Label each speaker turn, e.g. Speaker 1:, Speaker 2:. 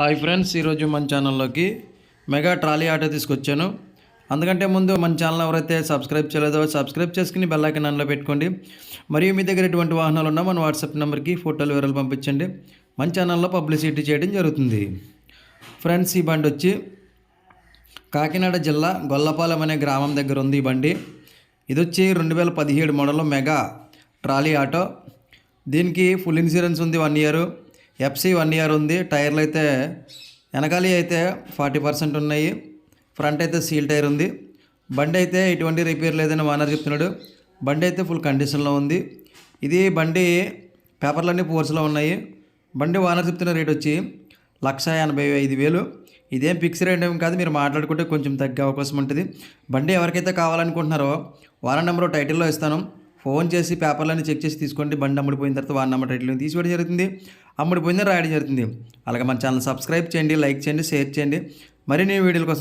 Speaker 1: Hi friends ఈరోజు మన ఛానల్లోకి మెగా ట్రాలీ ఆటో తీసుకొచ్చాను. అందుకంటే ముందు మన ఛానల్ ఎవరైతే సబ్స్క్రైబ్ చేయలేదో సబ్స్క్రైబ్ చేసుకుని బెల్లైకన్ ఐకాన్ ఆన్లో పెట్టుకోండి. మరియు మీ దగ్గర ఎటువంటి వాహనాలు ఉన్నా మన వాట్సాప్ నెంబర్కి ఫోటోలు వివరాలు పంపించండి. మన ఛానల్లో పబ్లిసిటీ చేయడం జరుగుతుంది. ఫ్రెండ్స్ ఈ బండి వచ్చి కాకినాడ జిల్లా గొల్లపాలెం అనే గ్రామం దగ్గర ఉంది ఈ బండి. ఇది వచ్చి రెండు వేల పదిహేడు మోడల్ మెగా ట్రాలీ ఆటో. దీనికి ఫుల్ ఇన్సూరెన్స్ ఉంది one year. FC one year ఉంది. టైర్లు అయితే వెనకాలి అయితే ఫార్టీ పర్సెంట్ ఉన్నాయి. ఫ్రంట్ అయితే సీల్ టైర్ ఉంది. బండి అయితే ఎటువంటి రిపేర్ లేదని ఓనర్ చెప్తున్నాడు. బండి అయితే ఫుల్ కండిషన్లో ఉంది. ఇది బండి పేపర్లన్నీ పోర్స్లో ఉన్నాయి. బండి ఓనర్ చెప్తున్న రేట్ వచ్చి లక్ష ఎనభై ఐదు వేలు. ఇదేం ఫిక్స్ రేట్ ఏం కాదు. మీరు మాట్లాడుకుంటే కొంచెం తగ్గే అవకాశం ఉంటుంది. బండి ఎవరికైతే కావాలనుకుంటున్నారో వారం నెంబర్ టైటిల్లో ఇస్తాను. ఫోన్ చేసి పేపర్లన్నీ చెక్ చేసి తీసుకోండి. బండి అమ్ముడిపోయిన తర్వాత వాడిని అమ్మ టైటిల్ని తీసుకోవడం జరుగుతుంది. అమ్ముడిపోయిందని రాయడం జరుగుతుంది. అలాగే మన ఛానల్ సబ్స్క్రైబ్ చేయండి లైక్ చేయండి షేర్ చేయండి. మరిన్ని వీడియోల కోసం